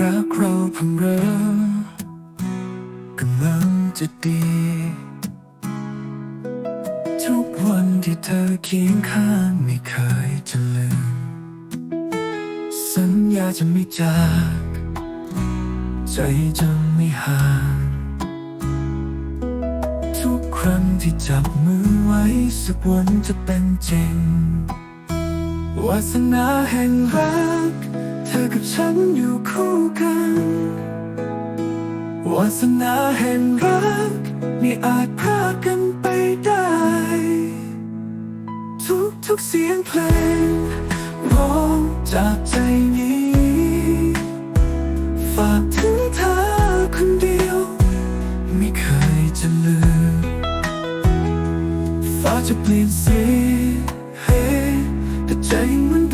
รักเราเพิ่งเริ่มกำลังจะดี ทุกวันที่เธอเคียงข้างไม่เคยจะลืมสัญญาจะไม่จาก ใจจะไม่ห่าง ทุกครั้งที่จับมือไว้สักวันจะเป็นจริงวาสนาแห่งรัก เธอกับฉันอยู่คู่ วาสนาแห่งรักไม่อาจพากันไปได้ ทุกทุกเสียงเพลงร้องจากใจนี้ ฝากถึงเธอคนเดียว ไม่เคยจะลืมฟ้าจะเปลี่ยนสีให้แต่ใจยังเหมือน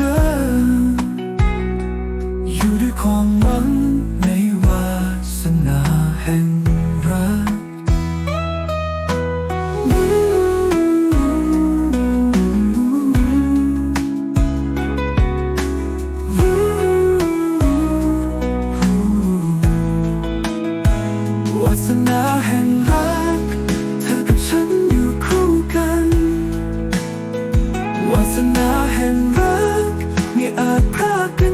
สนาแห่งรัก เธอกับฉันอยู่คู่กัน วาสนาแห่งรักไม่อาจพรากกัน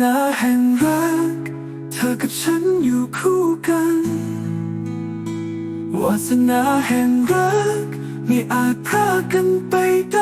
นาแห่งรัก เธอกับฉันอยู่คู่กัน วาสนาแห่งรัก ไม่อาจพรากกันไปได้